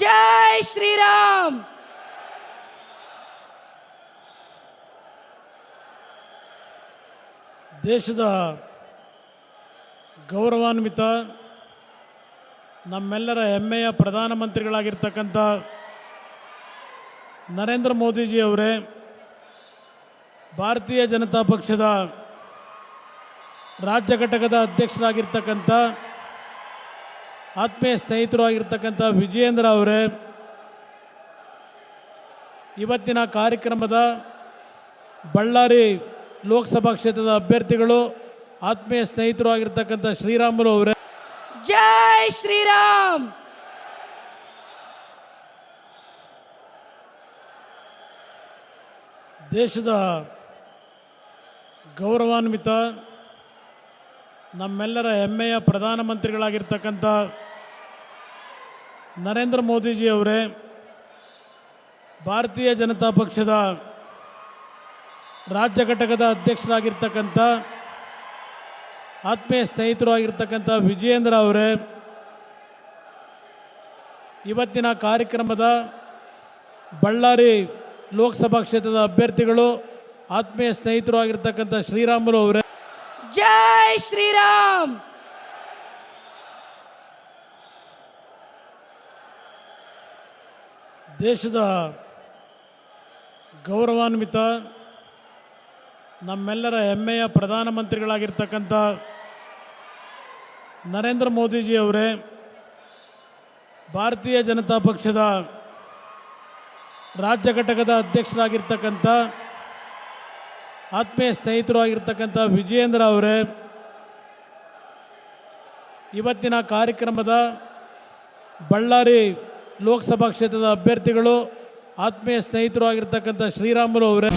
ಜೈ ಶ್ರೀರಾಮ್. ದೇಶದ ಗೌರವಾನ್ವಿತ, ನಮ್ಮೆಲ್ಲರ ಹೆಮ್ಮೆಯ ಪ್ರಧಾನಮಂತ್ರಿಗಳಾಗಿರ್ತಕ್ಕಂಥ ನರೇಂದ್ರ ಮೋದಿಜಿ ಅವರೇ, ಭಾರತೀಯ ಜನತಾ ಪಕ್ಷದ ರಾಜ್ಯ ಘಟಕದ ಅಧ್ಯಕ್ಷರಾಗಿರ್ತಕ್ಕಂಥ ಆತ್ಮೀಯ ಸ್ನೇಹಿತರು ಆಗಿರ್ತಕ್ಕಂಥ ವಿಜಯೇಂದ್ರ ಅವರೇ ಇವತ್ತಿನ ಕಾರ್ಯಕ್ರಮದ ಬಳ್ಳಾರಿ ಲೋಕಸಭಾ ಕ್ಷೇತ್ರದ ಅಭ್ಯರ್ಥಿಗಳು ಆತ್ಮೀಯ ಸ್ನೇಹಿತರು ಆಗಿರ್ತಕ್ಕಂಥ ಶ್ರೀರಾಮುಲು ಅವರೇ. ಜೈ ಶ್ರೀರಾಮ್! ದೇಶದ ಗೌರವಾನ್ವಿತ ನಮ್ಮೆಲ್ಲರ ಹೆಮ್ಮೆಯ ಪ್ರಧಾನಮಂತ್ರಿಗಳಾಗಿರ್ತಕ್ಕಂಥ ನರೇಂದ್ರ ಮೋದಿಜಿ ಅವರೇ, ಭಾರತೀಯ ಜನತಾ ಪಕ್ಷದ ರಾಜ್ಯ ಘಟಕದ ಅಧ್ಯಕ್ಷರಾಗಿರ್ತಕ್ಕಂಥ, ಆತ್ಮೀಯ ಸ್ನೇಹಿತರು ಆಗಿರ್ತಕ್ಕಂಥ ವಿಜಯೇಂದ್ರ ಅವರೇ, ಇವತ್ತಿನ ಕಾರ್ಯಕ್ರಮದ ಬಳ್ಳಾರಿ ಲೋಕಸಭಾ ಕ್ಷೇತ್ರದ ಅಭ್ಯರ್ಥಿಗಳು, ಆತ್ಮೀಯ ಸ್ನೇಹಿತರು ಆಗಿರ್ತಕ್ಕಂಥ ಶ್ರೀರಾಮುಲು ಅವರೇ. ಜೈ ಶ್ರೀರಾಮ್! ದೇಶದ ಗೌರವಾನ್ವಿತ, ನಮ್ಮೆಲ್ಲರ ಹೆಮ್ಮೆಯ ಪ್ರಧಾನಮಂತ್ರಿಗಳಾಗಿರ್ತಕ್ಕಂಥ ನರೇಂದ್ರ ಮೋದಿಜಿ ಅವರೇ, ಭಾರತೀಯ ಜನತಾ ಪಕ್ಷದ ರಾಜ್ಯ ಘಟಕದ ಅಧ್ಯಕ್ಷರಾಗಿರ್ತಕ್ಕಂಥ, ಆತ್ಮೀಯ ಸ್ನೇಹಿತರು ಆಗಿರ್ತಕ್ಕಂಥ ವಿಜಯೇಂದ್ರ ಅವರೇ, ಇವತ್ತಿನ ಕಾರ್ಯಕ್ರಮದ ಬಳ್ಳಾರಿ ಲೋಕಸಭಾ ಕ್ಷೇತ್ರದ ಅಭ್ಯರ್ಥಿಗಳು ಆತ್ಮೀಯ ಸ್ನೇಹಿತರು ಆಗಿರ್ತಕ್ಕಂಥ ಶ್ರೀರಾಮುಲು ಅವರೇ.